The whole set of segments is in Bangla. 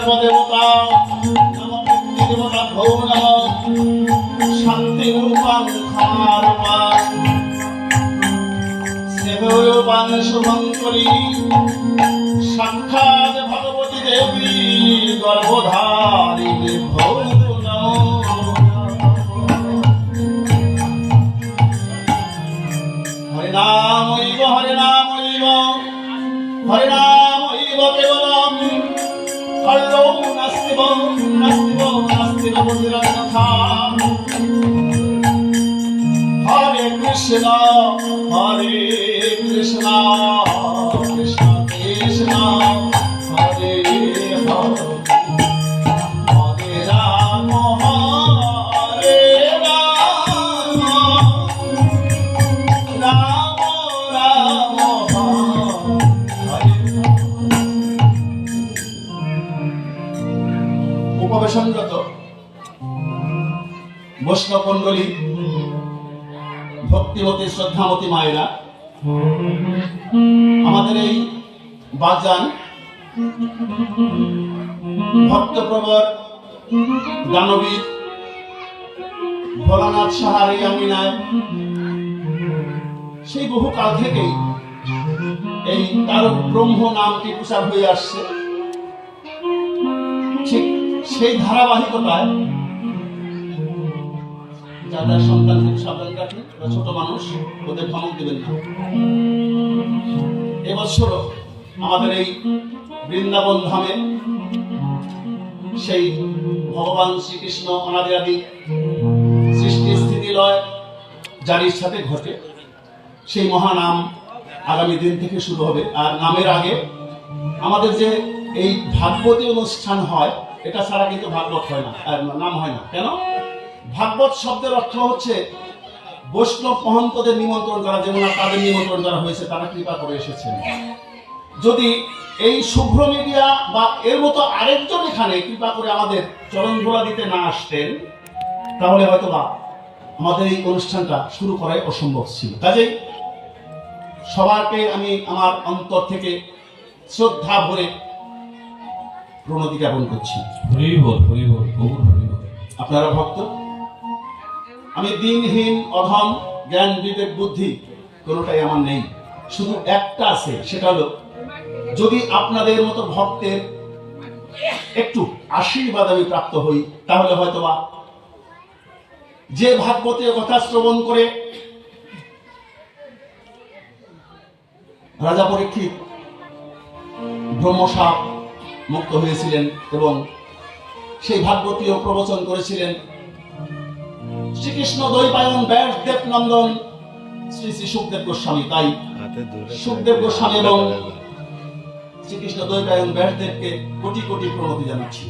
সর্বদেবতা দেবতা ভৌ নম শান্তি রূপাং খারূপাং সেবরূপাং শুভঙ্করী সাক্ষাৎ ভগবতী দেবী গর্ভধারিণী ভৌ হরে নাম হরে হল্লো নাস্তিব নাস্তিব নাস্তিব বুদ্ধিরন্যথা হরে কৃষ্ণ হরে কৃষ্ণ কৃষ্ণ কৃষ্ণ উপবেশনরত বৈষ্ণব মণ্ডলী ভক্তিমতী, শ্রদ্ধামতী মায়েরা, আমাদের এই বাজান ভক্তপ্রবর দানবীর ভোলানাথ সাহার আমিনায়। সেই বহু কাল থেকেই এই তারক ব্রহ্ম নামটি প্রচার হয়ে আসছে। সেই ধারাবাহিকতায় যাদের সন্তান সাবধান ওরা ছোট মানুষ, ওদের ধমক দেবেন না। এবছরও আমাদের এই বৃন্দাবন ধামে সেই ভগবান শ্রীকৃষ্ণ অনাদি আদি সৃষ্টি স্থিতি লয় যার সাথে ঘটে। সেই মহানাম আগামী দিন থেকে শুরু হবে। আর নামের আগে আমাদের যে এই ভাগবতী অনুষ্ঠান হয় এটা ছাড়া কিন্তু ভাগবত হয় না নাম হয় না। কেন? ভাগবত শব্দের অর্থ হচ্ছে বৈষ্ণব মহন্তদের নিমন্ত্রণ করা, যেমন তাদের নিমন্ত্রণ করা হয়েছে, তারা কৃপা করে এসেছেন। যদি এই শুভ্র মিডিয়া বা এর মতো আরেকজন এখানে কৃপা করে আমাদের চরণ ধোলা দিতে না আসতেন, তাহলে হয়তো বা আমাদের এই অনুষ্ঠানটা শুরু করাই অসম্ভব ছিল। কাজেই সবারকে আমি আমার অন্তর থেকে শ্রদ্ধা ভরে প্রণতি জ্ঞাপন করছি। আপনারা ভক্ত? আমি দিনহীন অধম জ্ঞান বিবেক বুদ্ধি কোনোটাই আমার নেই। শুধু একটা আছে সেটা হলো যদি আপনাদের মতো ভক্তের একটু আশীর্বাদ আমি প্রাপ্ত হই তাহলে হয়তোবা যে ভাগবতীয় কথা শ্রবণ করে রাজা পরীক্ষিত ব্রহ্মসাপ মুক্ত হয়েছিলেন এবং সেই ভাগবতীয় প্রবচন করেছিলেন। শ্রীকৃষ্ণ দৈপায়ন ব্যাস দেব নন্দন শ্রী শ্রী সুখদেব গোস্বামী। তাই সুখদেব গোস্বামী এবং শ্রীকৃষ্ণ দৈপায়ন ব্যাসদেবকে কোটি কোটি প্রণতি জানাচ্ছি।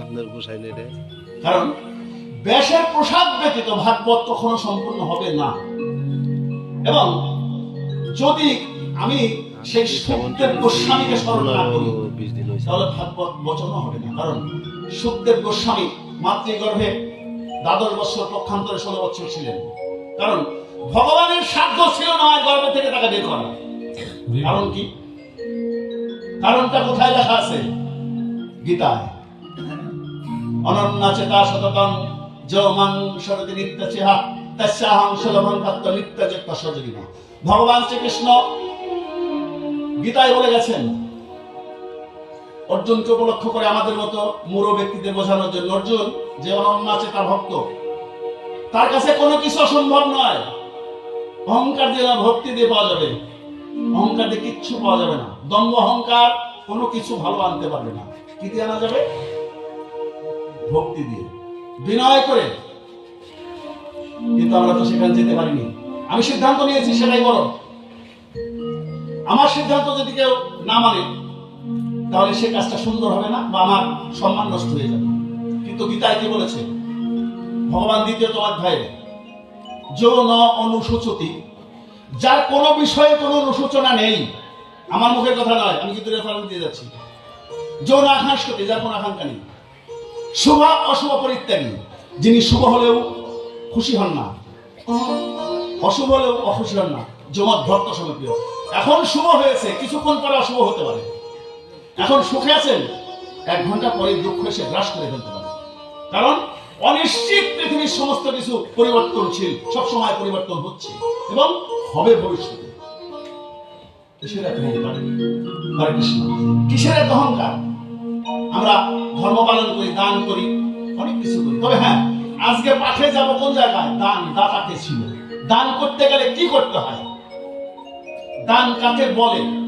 আপনার গোসাই কারণ ব্যাসের প্রসাদ ব্যতীত ভাগবত কখনো সম্পূর্ণ হবে না। এবং যদি আমি সেই সুখদেব গোস্বামীকে স্মরণ না তাহলে ভাগবত বচনও হবে না। কারণ সুখদেব গোস্বামী মাতৃগর্ভে দ্বাদশ বছর পক্ষান্তরে ষোলো বছর ছিলেন। কারণ ভগবানের সাধ্য ছিল না গর্ভে থেকে তাকে বের করা। কারণ কি? কারণটা কোথায় লেখা আছে? গীতায়। অনন্যা চেতা সততম যৌমাং সরতি নিত্য চেহা, তস্যাহং সুলভং তত্ত্ব নিত্য সজরিমা ভগবান শ্রীকৃষ্ণ গীতায় বলে গেছেন, অর্জুনকে উপলক্ষ করে আমাদের মতো মূঢ় ব্যক্তিদের বোঝানোর জন্য, অর্জুন, যে অনন্য আছে তার ভক্ত। তার কাছে কোনো কিছু অসম্ভব নয়। অহংকার দিয়ে না, ভক্তি দিয়ে পাওয়া যাবে। অহংকার দিয়ে কিচ্ছু পাওয়া যাবে না। দম্ভ অহংকার কোনো কিছু ভালো আনতে পারবে না। কি দিয়ে আনা যাবে? ভক্তি দিয়ে। বিনয় করে। কিন্তু আমরা তো সেখানে যেতে পারিনি। আমি সিদ্ধান্ত নিয়েছি, সেটাই বড় আমার সিদ্ধান্ত যদি কেউ না মানে তাহলে সে কাজটা সুন্দর হবে না বা আমার সম্মান নষ্ট হয়ে যাবে। কিন্তু গীতায় কি বলেছে? ভগবান দ্বিতীয় অধ্যায়ে, যো ন অনুসূচতি যার কোনো বিষয়ে কোনো অনুসূচনা নেই, আমার মুখের কথা নয়, আমি কিন্তু রেফারেন্স দিয়ে যাচ্ছি। যৌন আকাঙ্ক্ষতি, যার কোনো আকাঙ্ক্ষা নেই। শুভ অশুভ পরিত্যাগী, যিনি শুভ হলেও খুশি হন না। অশুভ হলেও হন না জমত ভক্ত সমপ্রিয় এখন শুভ হয়েছে, কিছুক্ষণ পরে অশুভ হতে পারে। এখন সুখে আছেন, এক ঘণ্টা পরে দুঃখ এসে গ্রাস করে ফেলতে পারে। কারণ অনিশ্চিত পৃথিবীর সমস্ত কিছু পরিবর্তনশীল, সবসময় পরিবর্তন হচ্ছে এবং হবে ভবিষ্যতে। কিসের এত অহংকার? আমরা ধর্ম পালন করি, দান করি, অনেক কিছু করি। তবে হ্যাঁ আজকে পাঠে যাব কোন জায়গায়? দান, দাতাকে ছিল। দান করতে গেলে কি করতে হয়? দান কাকে বলে?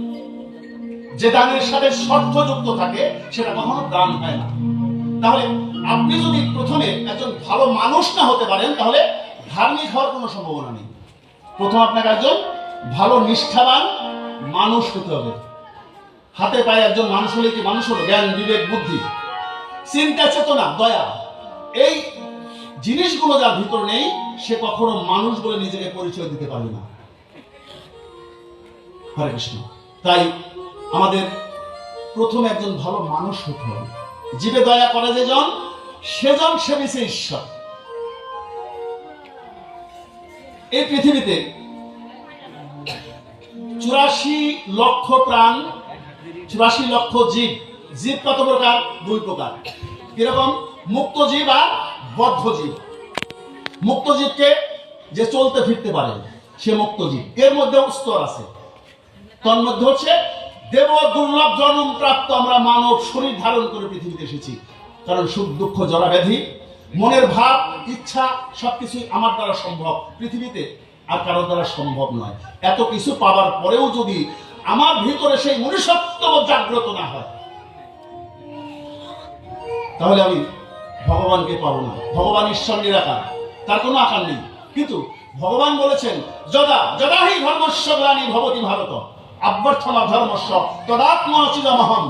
যে দানের সাথে শর্ত যুক্ত থাকে, সেটা কখনো দান হয় না। তাহলে আপনি যদি প্রথমে একজন ভালো মানুষ না হতে পারেন, তাহলে ধার্মিক হওয়ার কোনো সম্ভাবনা নেই। প্রথম আপনাকে একজন ভালো নিষ্ঠাবান মানুষ হতে হবে। হাতে পায়ে একজন মানুষ হলে কি মানুষ হলো? জ্ঞান, বিবেক, বুদ্ধি। চিন্তা, চেতনা, দয়া। এই জিনিসগুলো যার ভিতর নেই সে কখনো মানুষ বলে নিজেকে পরিচয় দিতে পারবে না। হরে কৃষ্ণ। তাই আমাদের প্রথম একজন ভালো মানুষ হতে হবে। জীবে দয়া করে যে জন সেজন সেবিছে ঈশ্বর। এই পৃথিবীতে চুরাশি লক্ষ প্রাণ, চুরাশি লক্ষ জীব জীব কত প্রকার? দুই প্রকার। কীরকম? মুক্ত জীব আর বদ্ধ জীব। মুক্ত জীবকে যে চলতে ফিরতে পারে, সে মুক্ত জীব এর মধ্যেও স্তর আছে। তন্মধ্যে হচ্ছে দেব দুর্লভ জন্ম প্রাপ্ত আমরা মানব শরীর ধারণ করে পৃথিবীতে এসেছি। কারণ সুখ, দুঃখ জরা ব্যাধি মনের ভাব, ইচ্ছা, সবকিছুই আমার দ্বারা সম্ভব। পৃথিবীতে আর কারোর দ্বারা সম্ভব নয়। এত কিছু পাওয়ার পরেও যদি আমার ভিতরে সেই মনুষ্যত্ব জাগ্রত না হয়, তাহলে আমি ভগবানকে পাবো না। ভগবান ঈশ্বর নিরাকার। তার কোনো আকার নেই। কিন্তু ভগবান বলেছেন, যদা যদা হি ধর্মস্ব গ্লানি ভবতি ভারত। আবর্থনা ধর্মস্ব তদাত্মচিদমহম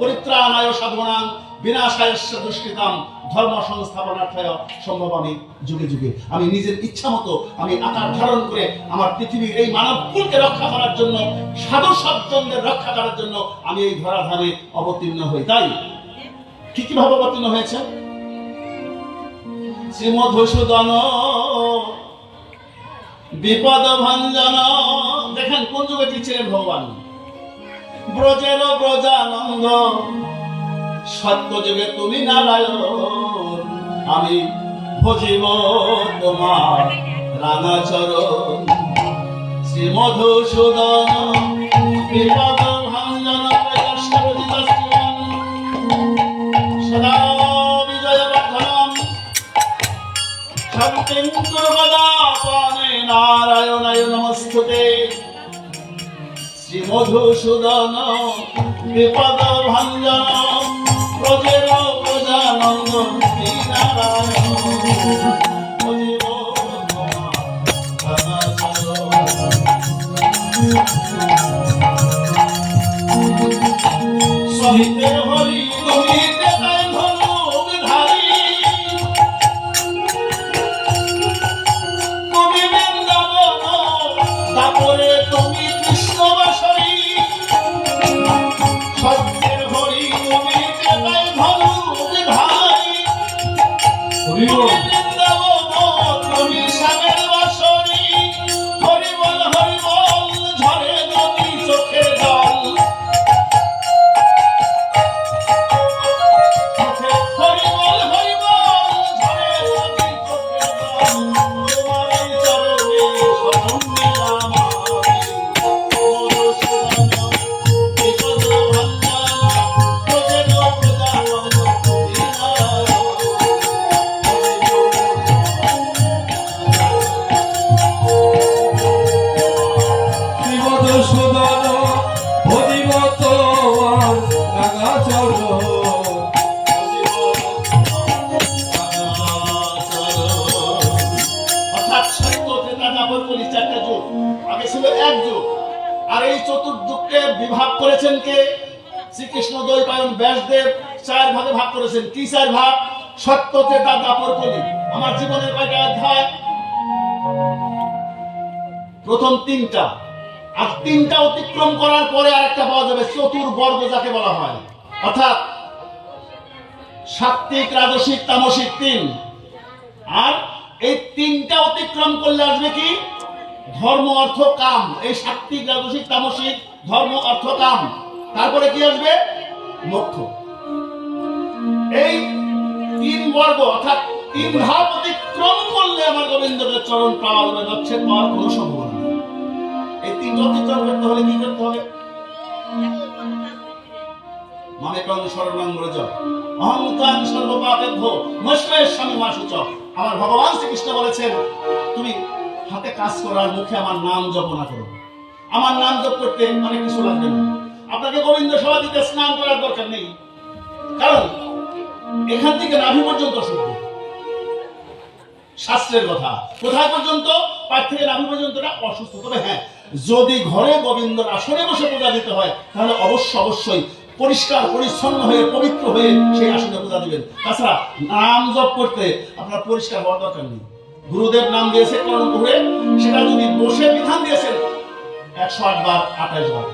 পরিত্রাণায় সাধনাং, বিনাশায়স্য দুষ্কৃতাম। ধর্ম সংস্থাপনার্থায় সম্ভব আমি যুগে যুগে। আমি নিজের ইচ্ছা মতো আমি আকার ধারণ করে আমার পৃথিবীর এই মানব কুলকে রক্ষা করার জন্য, সাধু সজ্জনদের রক্ষা করার জন্য আমি এই ধরাধামে অবতীর্ণ হই। তাই কি কি ভাবে অবতীর্ণ হয়েছে শ্রীমধুসূদন। বিপদ ভঞ্জন দেখেন, কোন যুগে ছিলেন ভগবান? ব্রজের ব্রজানন্দ। সত্য যুগে তুমি নারায়ণ। আমি ভজিব তোমার রাঙাচরণ শ্রী মধুসূদন বিপদ শান্তিং নারায়ণায় নমস্তুতে শ্রী বিপদ ভঞ্জন প্রজের প্রজানন্দ নারায়ণ ভজিব তোমার এক আর এই চতুর্যুগকে বিভাগ করেছেন কে? শ্রীকৃষ্ণ দৈপায়ন ব্যাসদেব। চার ভাগে ভাগ করেছেন। কি চার ভাগ? সত্য ত্রেতা দাপর কলি আমার জীবনের কয়টা অধ্যায়? প্রথম তিনটা। আর তিনটা অতিক্রম করার পরে পাওয়া যাবে। চতুর্বর্গ যাকে বলা হয়। অর্থাৎ সাত্বিক রাজসিক, তামসিক তিন। আর এই তিনটা অতিক্রম করলে আসবে কি? ধর্ম অর্থ কাম। এই সাত্বিক রাজসিক তামসিক ধর্ম অর্থ কাম। তারপরে কি আসবে? মোক্ষ। এই তিন বর্গ, অর্থাৎ তিন ধাপ অতিক্রম করলে আমার গোবিন্দদের চরণ পাওয়া যাবে নচ্ছে পাওয়ার কোনো সম্ভাবনা নেই। এই তিনটা অতিক্রম করতে হলে কি করতে হবে? মামে কং ব্রজ অহংকার সর্বপাপেভ্য নশ্বরের স্বামী মাসুচ আমার ভগবান শ্রীকৃষ্ণ বলেছেন, তুমি হাতে কাজ করার মুখে আমার নাম জপনা করো। আমার নাম জপ করতে অনেক কিছু লাগবে না। আপনাকে গোবিন্দ সভা দিতে স্নান করার দরকার নেই। কারণ এখান থেকে নাভি পর্যন্ত শুদ্ধ শাস্ত্রের কথা। কোথায় পর্যন্ত? পাঠ থেকে নাভি পর্যন্ত না, অসুস্থ। তবে হ্যাঁ যদি ঘরে গোবিন্দর আসনে বসে পূজা দিতে হয়, তাহলে অবশ্য অবশ্যই পরিষ্কার, পরিচ্ছন্ন হয়ে, পবিত্র হয়ে সেই আসনে পূজা দিবেন। তাছাড়া নাম জপ করতে আপনার পরিষ্কার হওয়ার দরকার নেই। গুরুদেব নাম দিয়েছে কর্ণ ঘুরে সেটা যদি বসে বিধান দিয়েছেন, একশো আট বার, আঠাশ বার।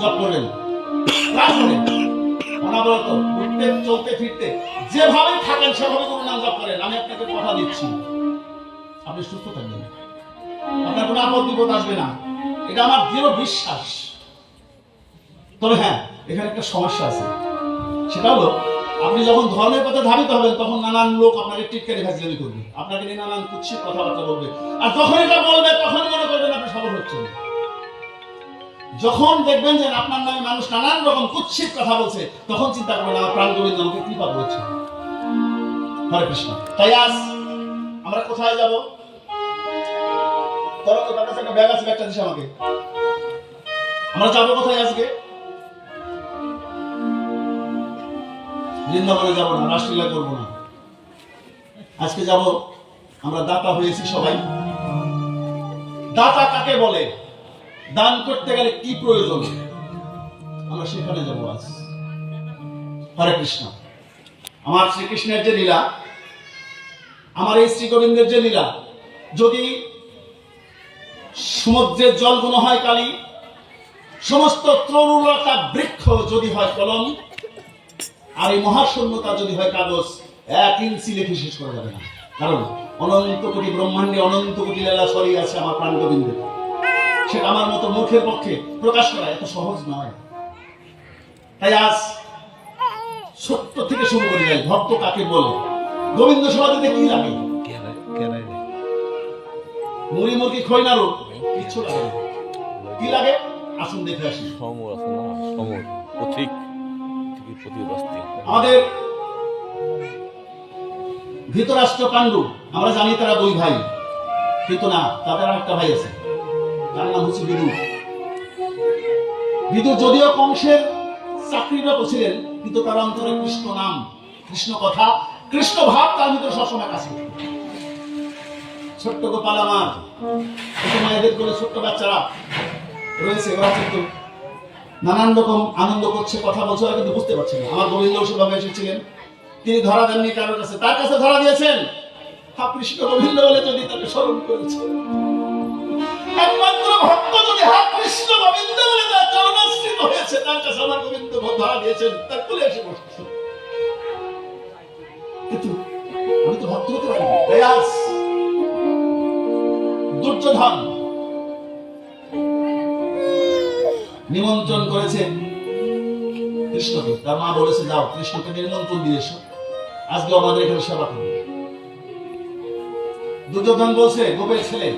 জপ তারপরে অনাবরত উঠতে, চলতে, ফিরতে যেভাবে থাকেন সেভাবে নাম জপ করেন। আমি আপনাকে কথা দিচ্ছি। আপনি সুস্থ থাকবেন। আপনার কোনো আপদ বিপদ আসবে না। এটা আমার দৃঢ় বিশ্বাস। তবে হ্যাঁ এখানে একটা সমস্যা আছে। সেটা হলো আপনি যখন ধর্মের পথে ধাবিত হবেন, তখন নানান লোক আপনাকে টিটকারি ফাজলামি করবে। আপনাকে নিয়ে নানান কুৎসিত কথাবার্তা বলবে। আর যখন এটা বলবে তখন মনে করবেন আপনি সফল হচ্ছেন। যখন দেখবেন যে আপনার নামে মানুষ নানান রকম কুৎসিত কথা বলছে, তখন চিন্তা করবেন, আমার প্রাণ গোবিন্দ আমাকে কৃপা করেছে হরে কৃষ্ণ। তাই আজ আমরা কোথায় যাব? ধরো তো তার কাছে একটা ব্যাগ আছে, ব্যাগটা দিস আমাকে। আমরা যাব কোথায় আজকে? বৃন্দাবনে যাব না, রাসলীলা করব না। আজকে যাব, আমরা দাতা হয়েছি সবাই। দাতা কাকে বলে? দান করতে গেলে কি প্রয়োজন? আমরা সেখানে যাব আজ। হরে কৃষ্ণ। আমার শ্রীকৃষ্ণের যে লীলা, আমার এই শ্রী গোবিন্দের যে লীলা, যদি সমুদ্রের জল গুণ হয় কালী, সমস্ত তরুলতা বৃক্ষ যদি হয় কলম আর এই মহাশূন্যতা যদি হয় কাগজ, এক ইঞ্চি লিখে শেষ করা যাবে না। কারণ অনন্ত কোটি ব্রহ্মাণ্ডে অনন্ত কোটি লীলা ছড়িয়ে আছে আমার প্রাণ গোবিন্দের সেটা আমার মতো মুখের পক্ষে প্রকাশ করা এত সহজ নয়। তাই আজ ছোট্ট থেকে শুরু করে যাই ভক্ত কাকে বলে? গোবিন্দ সভাতে কি লাগে? মুড়ি মুরগি খই কিচ্ছু লাগে না। কি লাগে? আসুন দেখে আসি। সমর না, সমর আসতে আমাদের ধৃতরাষ্ট্র পাণ্ডু, আমরা জানি তারা দুই ভাই। কিন্তু না তাদের একটা ভাই আছে। তার নাম হচ্ছে বিদু। বিদু যদিও কংসের চাকরিরত ছিলেন, কিন্তু তার অন্তরে কৃষ্ণ নাম, কৃষ্ণ কথা, কৃষ্ণ ভাব তার ভিতরে সবসময় করত ছোট্ট গোপাল আমার মায়েদের ছোট্ট বাচ্চারা রয়েছে ওরা কিন্তু নানান রকম আনন্দ করছে, কথা বলছে, ওরা কিন্তু বুঝতে পারছে না। আমার গোবিন্দ সেভাবে এসেছিলেন। তিনি ধরা দেননি কারোর কাছে। তার কাছে ধরা দিয়েছেন? গোবিন্দ বলে যদি তাকে স্মরণ একমাত্র ভক্ত যদি তার কাছে ধরা দিয়েছেন কিন্তু দুর্যোধন নিমন্ত্রণ করেছে কৃষ্ণকে। তার মা বলেছে, যাও, কৃষ্ণকে নিমন্ত্রণ দিয়ে এসো। আজকে আমাদের এখানে সেবা করবে। দুর্যোধন বলছে, গোপের ছেলে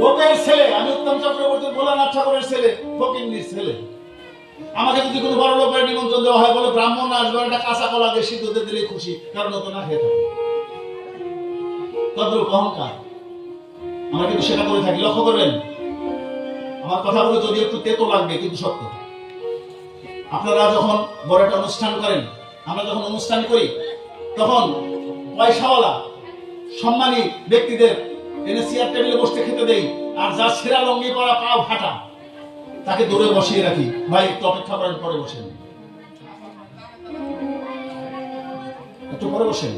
গোপের ছেলে, আমি উত্তম চক্রবর্তী ভোলানাথ ঠাকুরের ছেলে ফকিন্দির ছেলে। আমাকে যদি কোনো বড় লোকের নিমন্ত্রণ দেওয়া হয়, বলে, ব্রাহ্মণ আসবে, একটা কাঁচা কলা দিয়ে সিদ্ধ দিলে খুশি, কারণ তো না খেয়ে থাকে। তদ্রুপ অহংকার। আমরা কিন্তু সেটা করে থাকি। লক্ষ্য করবেন আমার কথাগুলো যদি একটু তেতো লাগবে, কিন্তু সত্য। আপনারা যখন বড় একটা অনুষ্ঠান করেন, আমরা যখন অনুষ্ঠান করি, তখন পয়সাওয়ালা, সম্মানী ব্যক্তিদের এনে চেয়ার টেবিলে বসতে খেতে দেই, আর যার সেরা লঙ্গি পরা পা ফাটা, তাকে দূরে বসিয়ে রাখি। ভাই, একটু অপেক্ষা করেন, পরে বসেন। একটু পরে বসেন।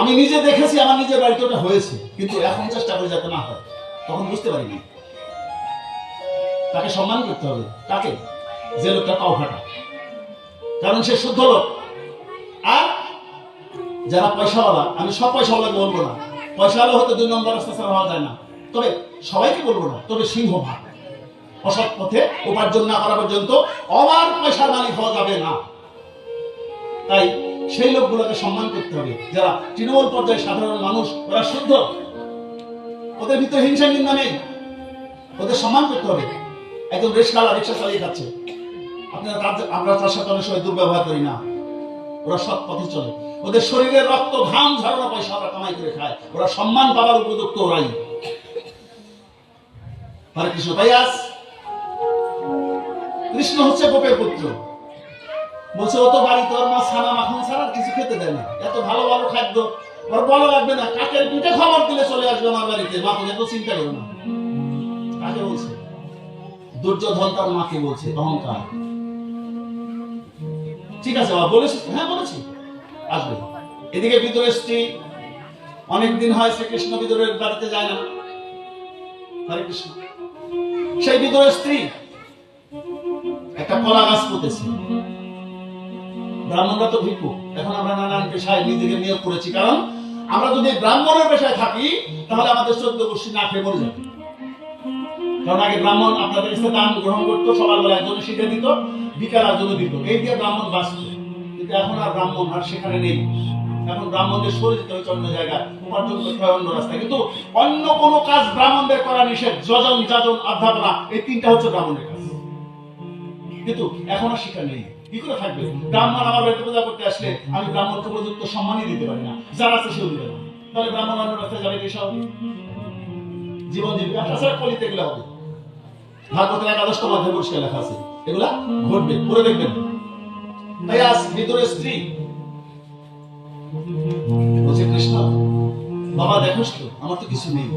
আমি নিজে দেখেছি, আমার নিজের বাড়িতে ওটা হয়েছে, কিন্তু এখন চেষ্টা করে যাতে না হয়। তখন বুঝতে পারিনি। তাকে সম্মান করতে হবে। তাকে যে লোকটা পাও ফাটা। কারণ সে শুদ্ধ লোক। আর যারা পয়সাওয়ালা, আমি সব পয়সাওয়ালা বলব না। পয়সাওয়ালা হতে দুই নম্বর রাস্তা ছাড়া হওয়া যায় না। তবে সবাইকে বলব না, তবে সিংহ ভাগ। অসৎ পথে উপার্জন না করা পর্যন্ত অবার পয়সার মালিক হওয়া যাবে না। তাই সেই লোকগুলোকে সম্মান করতে হবে। যারা তৃণমূল পর্যায়ে সাধারণ মানুষ, ওরা শুদ্ধ। ওদের ভিতরে হিংসা নিন্দা নেই। ওদের সম্মান করতে হবে। একজন রিক্সাওয়ালা রিক্সা চালিয়ে যাচ্ছে। আপনারা তার- আমরা তার সাথে অনেক সময় দুর্ব্যবহার করি না। ওরা সৎ পথে চলে। ওদের শরীরের রক্ত, ঘাম ঝরানো পয়সা ওরা কামাই করে খায় ওরা সম্মান পাওয়ার উপযুক্ত ওরাই। হরে কৃষ্ণ, তাই আজ কৃষ্ণ হচ্ছে গোপের পুত্র। বলছে, ও তো বাড়িতে ওর মা ছানা, মাখন ছাড়া কিছু খেতে দেয় না। এত ভালো ভালো খাদ্য। ওর বলা লাগবে না, কাকের পিঠে খাবার দিলে চলে আসবে আমার বাড়িতে। মা এত চিন্তা করো না। কাকে বলছে? দুর্যোধন তার মাকে বলছে, অহংকার। ঠিক আছে, বাবা বলেছি হ্যাঁ বলেছি। আসবে। এদিকে বিদুরের স্ত্রী অনেকদিন হয় শ্রীকৃষ্ণ বিদুরের বাড়িতে যায় না। হরে কৃষ্ণ। সেই বিদুরের স্ত্রী একটা কলা গাছ পুঁতেছে। ব্রাহ্মণরা তো ভিক্ষু। এখন আমরা নানান পেশায় নিজেকে নিয়োগ করেছি। কারণ আমরা যদি ব্রাহ্মণের পেশায় থাকি, তাহলে আমাদের চোদ্দ গোষ্ঠী না খেয়ে মরে যাবে। কারণ আগে ব্রাহ্মণ আপনাদের কাছে দান গ্রহণ করতো, সকালবেলা একজনে শিখে দিত, বিকাল একজনে দিত। এই দিয়ে ব্রাহ্মণ বাঁচত। কিন্তু এখন আর ব্রাহ্মণ আর সেখানে নেই। এখন ব্রাহ্মণদের সরে যেতে হচ্ছে অন্য জায়গায়। উপার্জন করতে হয় অন্য রাস্তায়। কিন্তু অন্য কোনো কাজ ব্রাহ্মণদের করা নিষেধ। যজন, যাজন অধ্যাপনা এই তিনটা হচ্ছে ব্রাহ্মণের কাজ। কিন্তু এখন আর শিক্ষা নেই। কি করে থাকবে? ব্রাহ্মণ আমার বাড়িতে পূজা করতে আসলে আমি ব্রাহ্মণকে উপযুক্ত সম্মানই দিতে পারি না। যারা আছে সেও দিবে না। তাহলে ব্রাহ্মণ অন্য রাস্তায় যাবে কি স্বাভাবিক? জীবন জীবিকা। তাছাড়া কলিতে এগুলো হবে। ভাগবতের একাদশতম অধ্যায় পরিষ্কার লেখা আছে। এগুলা ঘটবে দেখবেন। তাই আজ বিদুরের স্ত্রী। বলছে, কৃষ্ণ, বাবা আমার তো কিছু নেই।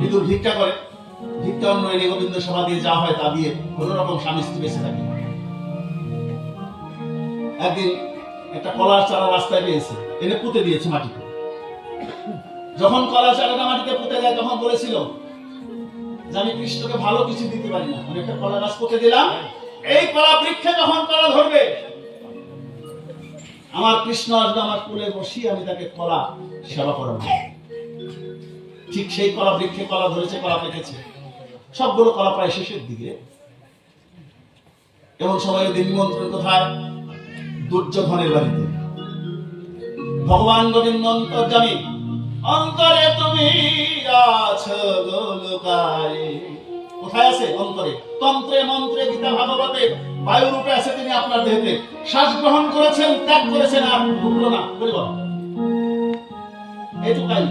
বিদুর ভিক্ষা করে। ভিক্ষা অন্য এনে গোবিন্দ সভা দিয়ে যা হয় তা দিয়ে কোন রকম স্বামী স্ত্রী বেঁচে থাকে। একদিন একটা কলার চারা রাস্তায় পেয়েছে। এনে পুঁতে দিয়েছে মাটিতে। যখন কলার চারাটা মাটিতে পুঁতে যায়, তখন বলেছিল যে আমি কৃষ্ণকে ভালো কিছু দিতে পারি না। আমি একটা কলা গাছ পুঁতে দিলাম, এই কলা বৃক্ষে যখন কলা ধরবে, আমার কৃষ্ণ আসবে আমার কুলে বসি আমি তাকে কলা সেবা করাবো। ঠিক সেই কলা বৃক্ষে কলা ধরেছে, কলা পেকেছে। সবগুলো কলা প্রায় শেষের দিকে। এবং সবাই ওদের নিমন্ত্রণ কোথায়? দুর্যোধনের বাড়িতে। ভগবান গোবিন্দ অন্তর্জামী অন্তরে তুমি আছো কোথায় আছে অন্তরে? তন্ত্রে মন্ত্রে গীতা ভাগবতে বায়ু রূপে আছে তিনি আপনার দেহেতে। শ্বাস গ্রহণ করেছেন, ত্যাগ করেছেন আর ঢুকলো না। বলে বল। এইটুকাই।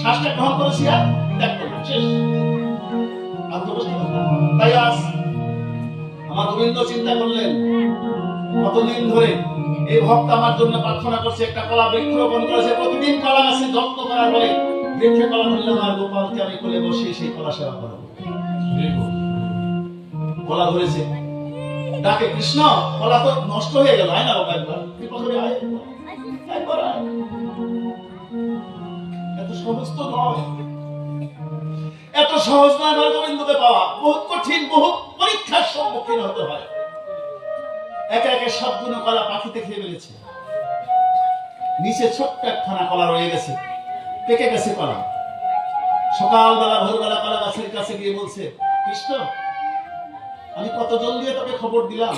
শ্বাসটা গ্রহণ করেছি আর ত্যাগ করলাম শেষ। আর তো বুঝতে পারলাম তাই আজ আমার গোবিন্দ চিন্তা করলেন কতদিন ধরে এই ভক্ত আমার জন্য প্রার্থনা করছে, একটা কলা বৃক্ষ রোপণ করেছে, প্রতিদিন কলা গাছে যত্ন করার পরে বৃক্ষে কলা ধরলে আমার গোপালকে আমি কোলে বসে সেই কলা সেবা করাবো কলা ধরেছে ডাকে, কৃষ্ণ, কলা তো নষ্ট হয়ে গেল হয় না বাবা একবার করে। একবার আয়। এত সহজ নয় এত সহজ নয় আমার গোবিন্দকে পাওয়া বহু কঠিন বহু কলা পাখিতে খেয়ে ফেলেছে। নিচে ছোট্ট একখানা কলা রয়ে গেছে। পেকে গেছে কলা। সকালবেলা, ভোরবেলা কলা গাছের কাছে গিয়ে বলছে, কৃষ্ণ, আমি কতজন দিয়ে তোকে খবর দিলাম।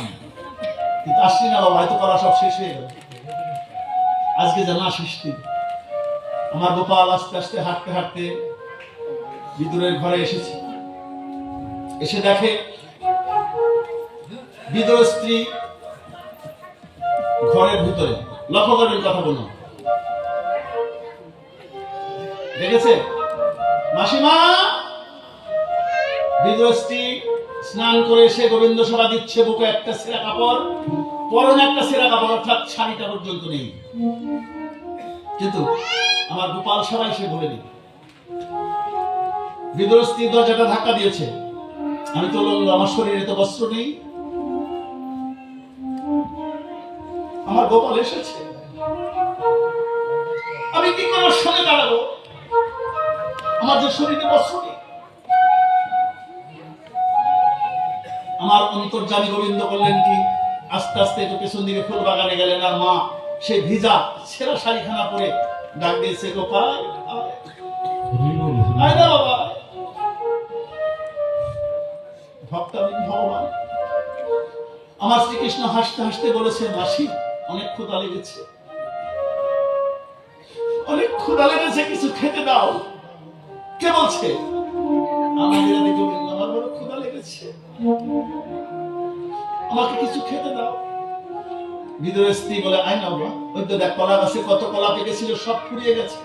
কিন্তু আসলি না বাবা হয়তো কলা সব শেষ হয়ে গেল। আজকে যেন আসিস আমার গোপাল আস্তে আস্তে হাঁটতে হাঁটতে বিদুরের ঘরে এসেছে। এসে দেখে বিদুর স্ত্রী ঘরের ভিতরে। লক্ষ্য করবেন কথা বলুন দেখেছে? মাসিমা! বিদুর স্ত্রী স্নান করে এসে গোবিন্দ সভা দিচ্ছে, বুকে একটা সেরা কাপড়, পরনে একটা সেরা কাপড়, অর্থাৎ শাড়িটা পর্যন্ত নেই। কিন্তু আমার গোপাল সবাই সে বলে দিল বিদুর স্ত্রী দরজাটা ধাক্কা দিয়েছে। আমি তো লঙ্গ আমার শরীরে তো বস্ত্র নেই। আমার গোপাল এসেছে। আমি কি করে সঙ্গে দাঁড়াবো? আমার যে শরীরে বস্ত্র নেই। আমার অন্তর্জামী গোবিন্দ করলেন কি, আস্তে আস্তে একটু পেছন দিকে ফুল বাগানে গেলেন আর মা সেই ভিজা ছেঁড়া শাড়িখানা পরে ডাক দিয়েছে, গোপাল ভক্ত ভগবান, আমার শ্রীকৃষ্ণ হাসতে হাসতে বলেছে মাসি অনেক ক্ষুধা লেগেছে। অনেক ক্ষুধা লেগেছে, কিছু খেতে দাও। কে বলছে? আমার বড় ক্ষুধা লেগেছে। আমাকে কিছু খেতে দাও। ভিতরে স্ত্রী বলে, আয় না ওই তো দেখ, কলা গাছে কত কলা পেকেছিল, সব ফুরিয়ে গেছে।